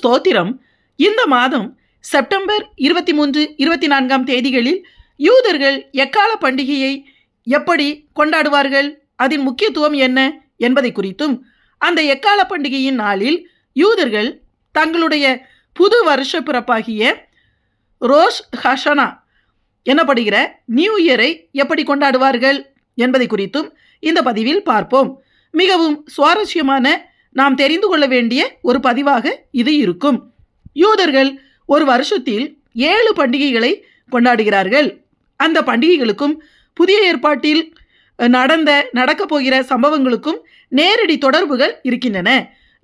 ஸ்தோத்திரம். இந்த மாதம் செப்டம்பர் இருபத்தி மூன்று இருபத்தி நான்காம் தேதிகளில் யூதர்கள் எக்கால பண்டிகையை எப்படி கொண்டாடுவார்கள்? அதன் முக்கியத்துவம் என்ன என்பதை குறித்தும் அந்த எக்கால பண்டிகையின் நாளில் யூதர்கள் தங்களுடைய புது வருஷ பிறப்பாகிய ரோஷ் ஹஷனா எனப்படுகிற நியூ இயரை எப்படி கொண்டாடுவார்கள் என்பதை குறித்தும் இந்த பதிவில் பார்ப்போம். மிகவும் சுவாரஸ்யமான நாம் தெரிந்து கொள்ள வேண்டிய ஒரு பதிவாக இது இருக்கும். யூதர்கள் ஒரு வருஷத்தில் ஏழு பண்டிகைகளை கொண்டாடுகிறார்கள். அந்த பண்டிகைகளுக்கும் புதிய ஏற்பாட்டில் நடந்த நடக்கப் போகிற சம்பவங்களுக்கும் நேரடி தொடர்புகள் இருக்கின்றன.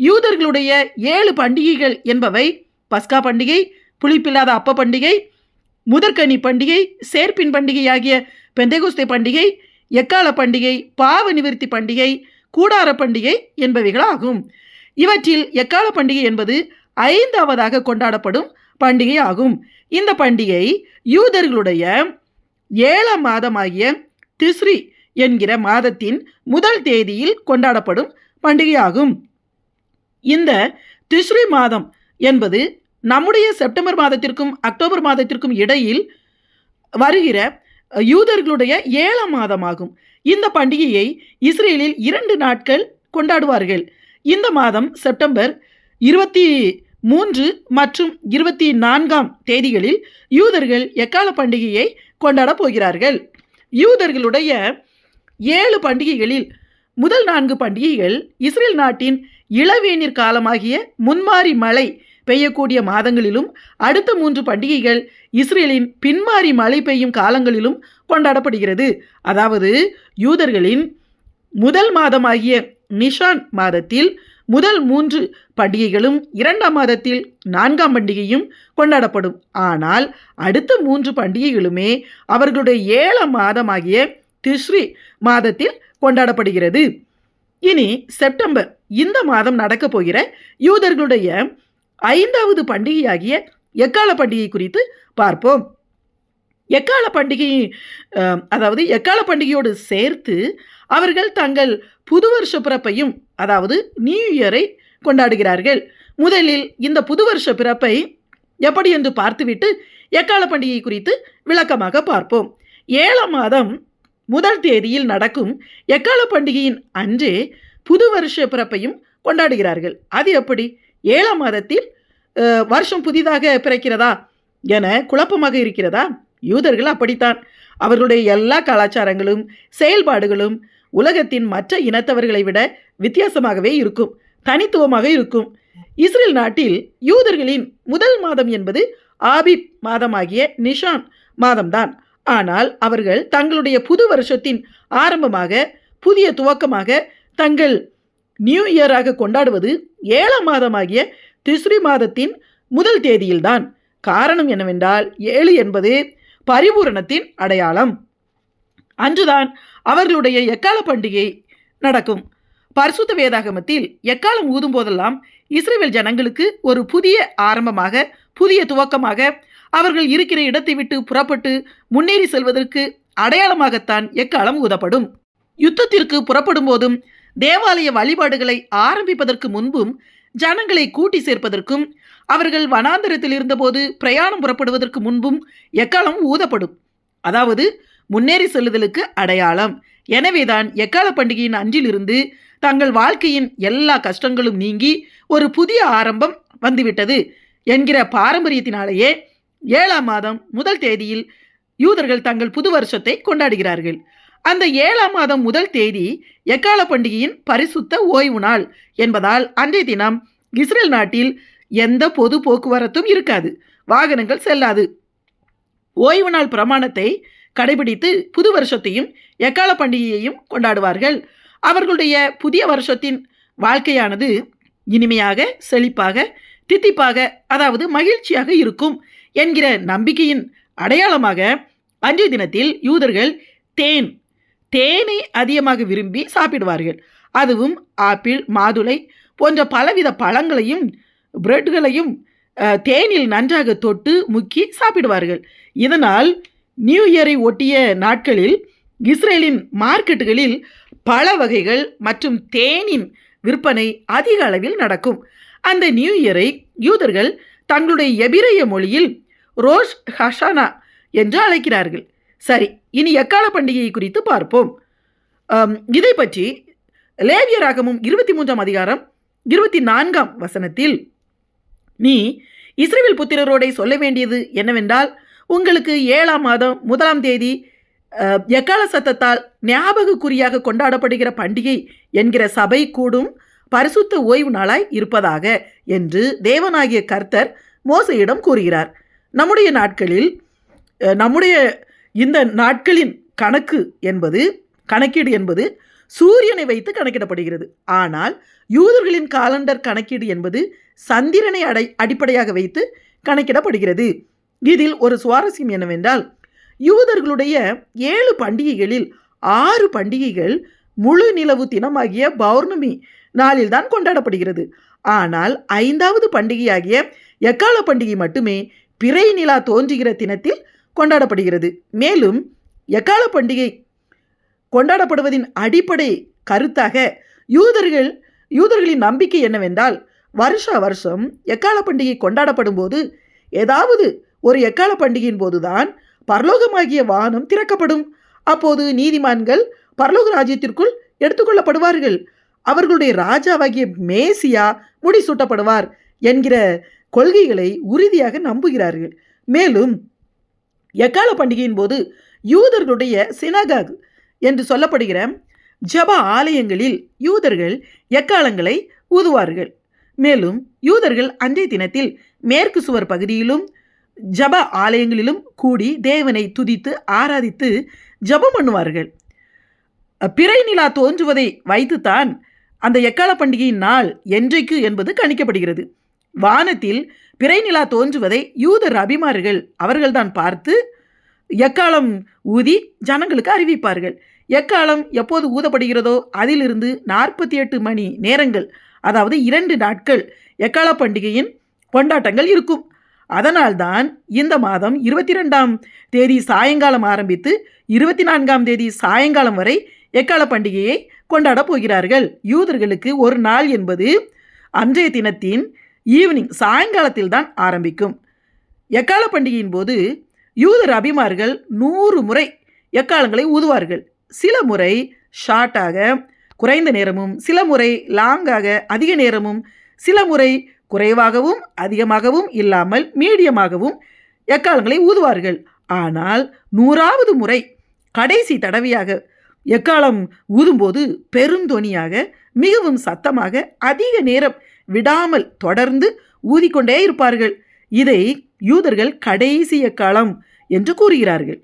யூதர்களுடைய ஏழு பண்டிகைகள் என்பவை பஸ்கா பண்டிகை புளிப்பில்லாத அப்ப பண்டிகை முதற்கனி பண்டிகை சேர்ப்பின் பண்டிகை ஆகிய பெந்தேகுஸ்தே பண்டிகை எக்கால பண்டிகை பாவ நிவர்த்தி பண்டிகை கூடார பண்டிகை என்பவைகளாகும். இவற்றில் எக்கால பண்டிகை என்பது ஐந்தாவதாக கொண்டாடப்படும் பண்டிகை ஆகும் இந்த பண்டிகை யூதர்களுடைய ஏழாம் மாதமாகிய திஸ்ரி என்கிற மாதத்தின் முதல் தேதியில் கொண்டாடப்படும் பண்டிகையாகும். இந்த திஸ்ரி மாதம் என்பது நம்முடைய செப்டம்பர் மாதத்திற்கும் அக்டோபர் மாதத்திற்கும் இடையில் வருகிற யூதர்களுடைய ஏழாம் மாதமாகும். இந்த பண்டிகையை இஸ்ரேலில் இரண்டு நாட்கள் கொண்டாடுவார்கள். இந்த மாதம் செப்டம்பர் இருபத்தி மூன்று மற்றும் இருபத்தி நான்காம் தேதிகளில் யூதர்கள் எக்கால பண்டிகையை கொண்டாடப் போகிறார்கள்? யூதர்களுடைய ஏழு பண்டிகைகளில் முதல் நான்கு பண்டிகைகள் இஸ்ரேல் நாட்டின் இளவேநீர் காலமாகிய முன்மாரி மழை பெய்யக்கூடிய மாதங்களிலும் அடுத்த மூன்று பண்டிகைகள் இஸ்ரேலின் பின்மாறி மழை பெய்யும் காலங்களிலும் கொண்டாடப்படுகிறது. அதாவது யூதர்களின் முதல் மாதமாகிய நிஷான் மாதத்தில் முதல் மூன்று பண்டிகைகளும் இரண்டாம் மாதத்தில் நான்காம் பண்டிகையும் கொண்டாடப்படும். ஆனால் அடுத்த மூன்று பண்டிகைகளுமே அவர்களுடைய ஏழாம் மாதமாகிய திஸ்ரி மாதத்தில் கொண்டாடப்படுகிறது. இனி செப்டம்பர் இந்த மாதம் நடக்கப் போகிற யூதர்களுடைய ஐந்தாவது பண்டிகையாகிய எக்கால பண்டிகை குறித்து பார்ப்போம். எக்கால பண்டிகை அதாவது எக்கால பண்டிகையோடு சேர்த்து அவர்கள் தங்கள் புது வருஷ பிறப்பையும் அதாவது நியூ இயரை கொண்டாடுகிறார்கள். முதலில் இந்த புது வருஷ பிறப்பை எப்படி என்று பார்த்துவிட்டு எக்கால பண்டிகை குறித்து விளக்கமாக பார்ப்போம். ஏழாம் மாதம் முதல் தேதியில் நடக்கும் எக்கால பண்டிகையின் அன்றே புது வருஷ பிறப்பையும் கொண்டாடுகிறார்கள். அது எப்படி? ஏழாம் மாதத்தில் வருஷம் புதிதாக பிறக்கிறதா என குழப்பமாக இருக்கிறதா? யூதர்கள் அப்படித்தான். அவர்களுடைய எல்லா கலாச்சாரங்களும் செயல்பாடுகளும் உலகத்தின் மற்ற இனத்தவர்களை விட வித்தியாசமாகவே இருக்கும் தனித்துவமாக இருக்கும். இஸ்ரேல் நாட்டில் யூதர்களின் முதல் மாதம் என்பது ஆபிப் மாதமாகிய நிஷான் மாதம்தான். ஆனால் அவர்கள் தங்களுடைய புது வருஷத்தின் ஆரம்பமாக புதிய துவக்கமாக தங்கள் நியூ இயராக கொண்டாடுவது ஏழாம் மாதமாகிய திஸ்ரி மாதத்தின் முதல் தேதியில்தான். காரணம் என்னவென்றால் ஏழு என்பது பரிபூரணத்தின் அடையாளம். அன்றுதான் அவர்களுடைய எக்கால பண்டிகை நடக்கும். பரிசுத்த வேதாகமத்தில் எக்காலம் ஊதும் போதெல்லாம் இஸ்ரேல் ஜனங்களுக்கு ஒரு புதிய ஆரம்பமாக புதிய துவக்கமாக அவர்கள் இருக்கிற இடத்தை விட்டு புறப்பட்டு முன்னேறி செல்வதற்கு அடையாளமாகத்தான் எக்காலம் ஊதப்படும். யுத்தத்திற்கு புறப்படும் போதும் தேவாலய வழிபாடுகளை ஆரம்பிப்பதற்கு முன்பும் ஜனங்களை கூட்டி சேர்ப்பதற்கும் அவர்கள் வனாந்தரத்தில் இருந்தபோது பிரயாணம் புறப்படுவதற்கு முன்பும் எக்காலம் ஊதப்படும். அதாவது முன்னேறி செல்லுதலுக்கு அடையாளம். எனவேதான் எக்கால பண்டிகையின் அன்றிலிருந்து தங்கள் வாழ்க்கையின் எல்லா கஷ்டங்களும் நீங்கி ஒரு புதிய ஆரம்பம் வந்துவிட்டது என்கிற பாரம்பரியத்தினாலேயே ஏழாம் மாதம் முதல் தேதியில் யூதர்கள் தங்கள் புது வருஷத்தை கொண்டாடுகிறார்கள். அந்த ஏழாம் மாதம் முதல் தேதி எக்கால பண்டிகையின் பரிசுத்த ஓய்வு நாள் என்பதால் அன்றைய தினம் இஸ்ரேல் நாட்டில் எந்த பொது போக்குவரத்தும் இருக்காது. வாகனங்கள் செல்லாது. ஓய்வு நாள் பிரமாணத்தை கடைபிடித்து புது வருஷத்தையும் எக்கால பண்டிகையையும் கொண்டாடுவார்கள். அவர்களுடைய புதிய வருஷத்தின் வாழ்க்கையானது இனிமையாக செழிப்பாக தித்திப்பாக அதாவது மகிழ்ச்சியாக இருக்கும் என்கிற நம்பிக்கையின் அடையாளமாக அன்றைய தினத்தில் யூதர்கள் தேன் தேனை அதிகமாக விரும்பி சாப்பிடுவார்கள். அதுவும் ஆப்பிள் மாதுளை போன்ற பலவித பழங்களையும் பிரெட்களையும் தேனில் நன்றாக தொட்டு முக்கி சாப்பிடுவார்கள். இதனால் நியூ இயரை ஒட்டிய நாட்களில் இஸ்ரேலின் மார்க்கெட்டுகளில் பல வகைகள் மற்றும் தேனின் விற்பனை அதிக அளவில் நடக்கும். அந்த நியூ இயரை யூதர்கள் தங்களுடைய எபிரேய மொழியில் ரோஷ் ஹஷானா என்று அழைக்கிறார்கள். சரி இனி எக்கால பண்டிகையை குறித்து பார்ப்போம். இதை பற்றி லேவியராகமும் இருபத்தி மூன்றாம் அதிகாரம் இருபத்தி நான்காம் வசனத்தில் நீ இஸ்ரேல் புத்திரரோடே சொல்ல வேண்டியது என்னவென்றால் உங்களுக்கு ஏழாம் மாதம் முதலாம் தேதி எக்கால சத்தத்தால் ஞாபகக்குறியாக கொண்டாடப்படுகிற பண்டிகை என்கிற சபை கூடும் பரிசுத்த ஓய்வு நாளாய் இருப்பதாக என்று தேவனாகிய கர்த்தர் மோசையிடம் கூறுகிறார். நம்முடைய நாட்களில் நம்முடைய இந்த நாட்களின் கணக்கு என்பது கணக்கீடு என்பது சூரியனை வைத்து கணக்கிடப்படுகிறது. ஆனால் யூதர்களின் காலண்டர் கணக்கீடு என்பது சந்திரனை அடை அடிப்படையாக வைத்து கணக்கிடப்படுகிறது. இதில் ஒரு சுவாரஸ்யம் என்னவென்றால் யூதர்களுடைய ஏழு பண்டிகைகளில் ஆறு பண்டிகைகள் முழு நிலவு தினமாகிய பௌர்ணமி நாளில்தான் கொண்டாடப்படுகிறது. ஆனால் ஐந்தாவது பண்டிகையாகிய எக்கால பண்டிகை மட்டுமே பிறை நிலா தோன்றுகிற தினத்தில் கொண்டாடப்படுகிறது. மேலும் எக்கால பண்டிகை கொண்டாடப்படுவதின் அடிப்படை கருத்தாக யூதர்கள் யூதர்களின் நம்பிக்கை என்னவென்றால் வருஷா வருஷம் எக்கால பண்டிகை கொண்டாடப்படும் போது ஏதாவது ஒரு எக்கால பண்டிகையின் போதுதான் பரலோகமாகிய வானம் திறக்கப்படும். அப்போது நீதிமான்கள் பரலோக ராஜ்யத்திற்குள் எடுத்துக்கொள்ளப்படுவார்கள். அவர்களுடைய ராஜாவாகிய மேசியா முடிசூட்டப்படுவார் என்கிற கொள்கைகளை உறுதியாக நம்புகிறார்கள். மேலும் எக்கால பண்டிகையின் போது யூதர்களுடைய சினகாக் என்று சொல்லப்படுகிற ஜப ஆலயங்களில் யூதர்கள் எக்காலங்களை ஊதுவார்கள். மேலும் யூதர்கள் அன்றைய தினத்தில் மேற்கு சுவர் பகுதியிலும் ஜப ஆலயங்களிலும் கூடி தேவனை துதித்து ஆராதித்து ஜபம் பண்ணுவார்கள். பிறை நிலா தோன்றுவதை வைத்துத்தான் அந்த எக்கால பண்டிகையின் நாள் என்றைக்கு என்பது கணிக்கப்படுகிறது. வானத்தில் பிறை நிலா தோன்றுவதை யூதர் அபிமார்கள் அவர்கள்தான் பார்த்து எக்காலம் ஊதி ஜனங்களுக்கு அறிவிப்பார்கள். எக்காலம் எப்போது ஊதப்படுகிறதோ அதிலிருந்து நாற்பத்தி எட்டு மணி நேரங்கள் அதாவது இரண்டு நாட்கள் எக்கால பண்டிகையின் கொண்டாட்டங்கள் இருக்கும். அதனால்தான் இந்த மாதம் இருபத்தி ரெண்டாம் தேதி சாயங்காலம் ஆரம்பித்து இருபத்தி நான்காம் தேதி சாயங்காலம் வரை எக்கால பண்டிகையை கொண்டாடப் போகிறார்கள். யூதர்களுக்கு ஒரு நாள் என்பது அன்றைய தினத்தின் ஈவினிங் சாயங்காலத்தில் தான் ஆரம்பிக்கும். எக்கால பண்டிகையின் போது யூதர் அபிமார்கள் நூறு முறை எக்காலங்களை ஊதுவார்கள். சில முறை ஷார்ட்டாக குறைந்த நேரமும் சில முறை லாங்காக அதிக நேரமும் சில முறை குறைவாகவும் அதிகமாகவும் இல்லாமல் மீடியமாகவும் எக்காலங்களை ஊதுவார்கள். ஆனால் நூறாவது முறை கடைசி தடவையாக எக்காலம் ஊதும்போது பெருந்தொனியாக மிகவும் சத்தமாக அதிக நேரம் விடாமல் தொடர்ந்து ஊதிக்கொண்டே இருப்பார்கள். இதை யூதர்கள் கடைசி எக்காலம் என்று கூறுகிறார்கள்.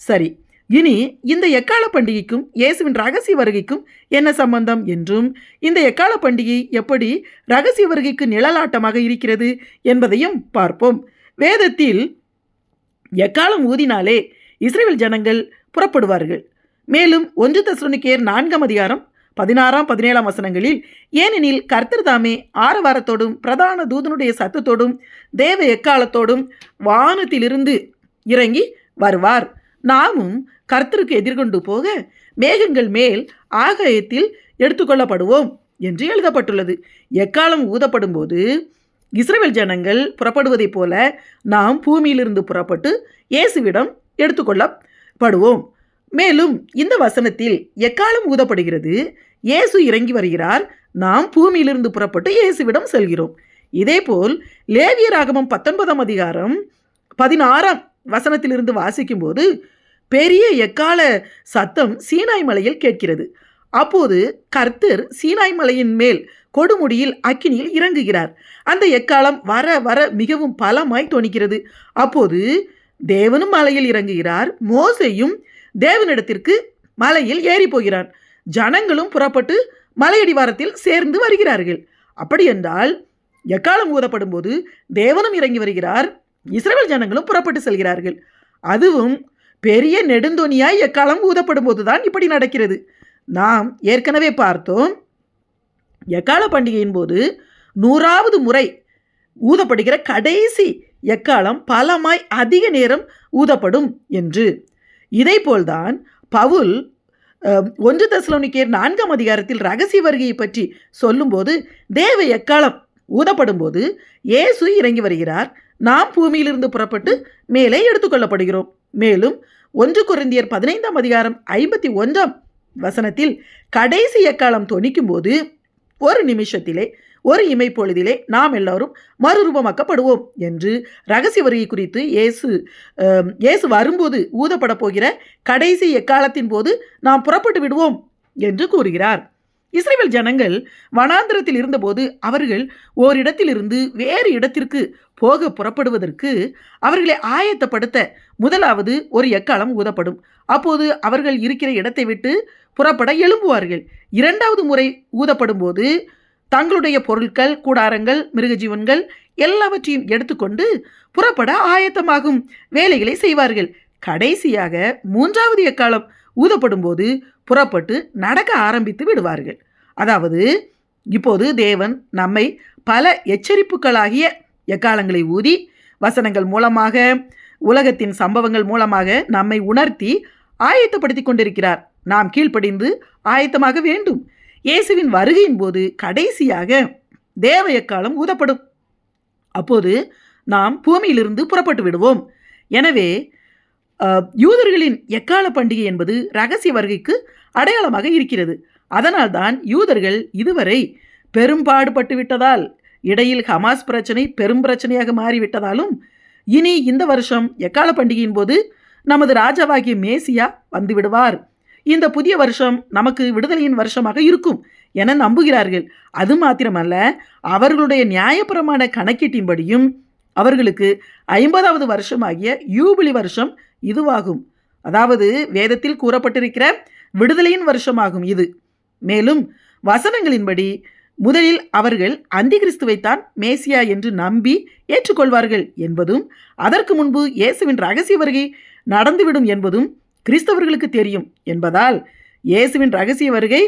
சரி இனி இந்த எக்கால பண்டிகைக்கும் இயேசுவின் ரகசிய வருகைக்கும் என்ன சம்பந்தம் என்றும் இந்த எக்கால பண்டிகை எப்படி ரகசிய வருகைக்கு நிழலாட்டமாக இருக்கிறது என்பதையும் பார்ப்போம். வேதத்தில் எக்காலம் ஊதினாலே இஸ்ரேல் ஜனங்கள் புறப்படுவார்கள். மேலும் ஒன்று தசுனிக்கேர் நான்காம் அதிகாரம் பதினாறாம் பதினேழாம் வசனங்களில் ஏனெனில் கர்த்தர் தாமே ஆரவாரத்தோடும் பிரதான தூதனுடைய சத்தத்தோடும் தேவ எக்காலத்தோடும் வானத்திலிருந்து இறங்கி வருவார். நாமும் கர்த்தருக்கு எதிர்கொண்டு போக மேகங்கள் மேல் ஆகாயத்தில் எடுத்துக்கொள்ளப்படுவோம் என்று எழுதப்பட்டுள்ளது. எக்காலம் ஊதப்படும் போது இஸ்ரேல் ஜனங்கள் புறப்படுவதைப் போல நாம் பூமியிலிருந்து புறப்பட்டு இயேசுவிடம் எடுத்துக்கொள்ளப்படுவோம். மேலும் இந்த வசனத்தில் எக்காலம் ஊதப்படுகிறது? இயேசு இறங்கி வருகிறார். நாம் பூமியிலிருந்து புறப்பட்டு இயேசுவிடம் செல்கிறோம். இதேபோல் லேவியராகமம் பத்தொன்பதாம் அதிகாரம் பதினாறாம் வசனத்திலிருந்து வாசிக்கும்போது பெரிய எக்கால சத்தம் சீனாய் மலையில் கேட்கிறது. அப்போது கர்த்தர் சீனாய் மலையின் மேல் கொடுமுடியில் அக்கினியில் இறங்குகிறார். அந்த எக்காலம் வர வர மிகவும் பலமாய் தொனிக்கிறது. அப்போது தேவனும் மலையில் இறங்குகிறார். மோசையும் தேவனிடத்திற்கு மலையில் ஏறி போகிறான். ஜனங்களும் புறப்பட்டு மலையடிவாரத்தில் சேர்ந்து வருகிறார்கள். அப்படி என்றால் எக்காலம் ஊதப்படும் போது தேவனும் இறங்கி வருகிறார். இஸ்ரேல் ஜனங்களும் புறப்பட்டு செல்கிறார்கள். அதுவும் பெரிய நெடுந்தொனியாய் எக்காலம் ஊதப்படும் போதுதான் இப்படி நடக்கிறது. நாம் ஏற்கனவே பார்த்தோம். எக்கால பண்டிகையின் போது நூறாவது முறை ஊதப்படுகிற கடைசி எக்காலம் பலமாய் அதிக நேரம் ஊதப்படும் என்று. இதைப்போல்தான் பவுல் ஒன்று தசலோனிக்கேர் நான்காம் அதிகாரத்தில் ரகசிய வருகையை பற்றி சொல்லும்போது தேவ எக்காலம்? ஊதப்படும் போது இயேசு இறங்கி வருகிறார். நாம் பூமியிலிருந்து புறப்பட்டு மேலே எடுத்துக்கொள்ளப்படுகிறோம். மேலும் ஒன்று குருந்தியர் பதினைந்தாம் அதிகாரம் ஐம்பத்தி ஒன்றாம் வசனத்தில் கடைசி எக்காலம் தொனிக்கும் போது ஒரு நிமிஷத்திலே ஒரு இமைப்பொழுதிலே நாம் எல்லாரும் மறுரூபமாக்கப்படுவோம் என்று ரகசிய வருகை குறித்து இயேசு இயேசு வரும்போது ஊதப்பட போகிற கடைசி எக்காலத்தின் போது நாம் புறப்பட்டு விடுவோம் என்று கூறுகிறார். இஸ்ரேல் ஜனங்கள் வனாந்திரத்தில் இருந்தபோது அவர்கள் ஓரிடத்திலிருந்து வேறு இடத்திற்கு போக புறப்படுவதற்கு அவர்களை ஆயத்தப்படுத்த முதலாவது ஒரு எக்காலம் ஊதப்படும். அப்போது அவர்கள் இருக்கிற இடத்தை விட்டு புறப்பட எழும்புவார்கள். இரண்டாவது முறை ஊதப்படும் போது தங்களுடைய பொருட்கள் கூடாரங்கள் மிருகஜீவன்கள் எல்லாவற்றையும் எடுத்துக்கொண்டு புறப்பட ஆயத்தமாகும் வேலைகளை செய்வார்கள். கடைசியாக மூன்றாவது எக்காலம் ஊதப்படும் போது புறப்பட்டு நடக்க ஆரம்பித்து விடுவார்கள். அதாவது இப்போது தேவன் நம்மை பல எச்சரிப்புகளாகிய எக்காலங்களை ஊதி வசனங்கள் மூலமாக உலகத்தின் சம்பவங்கள் மூலமாக நம்மை உணர்த்தி ஆயத்தப்படுத்தி கொண்டிருக்கிறார். நாம் கீழ்ப்படிந்து ஆயத்தமாக வேண்டும். இயேசுவின் வருகையின் போது கடைசியாக தேவ எக்காலம் ஊதப்படும். அப்போது நாம் பூமியிலிருந்து புறப்பட்டு விடுவோம். எனவே யூதர்களின் எக்கால பண்டிகை என்பது ரகசிய வருகைக்கு அடையாளமாக இருக்கிறது. அதனால்தான் யூதர்கள் இதுவரை பெரும்பாடுபட்டு விட்டதால் இடையில் ஹமாஸ் பிரச்சனை பெரும் பிரச்சனையாக மாறிவிட்டதாலும் இனி இந்த வருஷம் எக்கால பண்டிகையின் போது நமது ராஜாவாகிய மேசியா வந்துவிடுவார் இந்த புதிய வருஷம் நமக்கு விடுதலையின் வருஷமாக இருக்கும் என நம்புகிறார்கள். அது மாத்திரமல்ல அவர்களுடைய நியாயபுரமான கணக்கீட்டின்படியும் அவர்களுக்கு ஐம்பதாவது வருஷமாகிய யூபிலி வருஷம் இதுவாகும். அதாவது வேதத்தில் கூறப்பட்டிருக்கிற விடுதலையின் வருஷமாகும் இது. மேலும் வசனங்களின்படி முதலில் அவர்கள் அந்தி கிறிஸ்துவைத்தான் மேசியா என்று நம்பி ஏற்றுக்கொள்வார்கள் என்பதும் அதற்கு முன்பு இயேசுவின் ரகசிய வருகை நடந்துவிடும் என்பதும் கிறிஸ்தவர்களுக்கு தெரியும் என்பதால் இயேசுவின் ரகசிய வருகை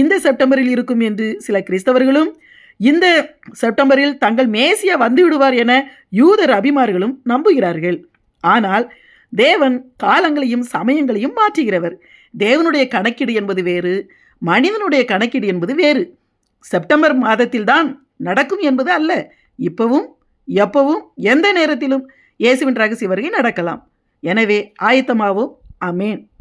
இந்த செப்டம்பரில் இருக்கும் என்று சில கிறிஸ்தவர்களும் இந்த செப்டம்பரில் தங்கள் மேசியா வந்துவிடுவார் என யூதர் அபிமார்களும் நம்புகிறார்கள். ஆனால் தேவன் காலங்களையும் சமயங்களையும் மாற்றுகிறவர். தேவனுடைய கணக்கீடு என்பது வேறு மனிதனுடைய கணக்கீடு என்பது வேறு. செப்டம்பர் மாதத்தில்தான் நடக்கும் என்பது அல்ல. இப்பவும் எப்பவும் எந்த நேரத்திலும் இயேசுவின் ரகசிய வருகை நடக்கலாம். எனவே ஆயத்தமாவோம். Amén.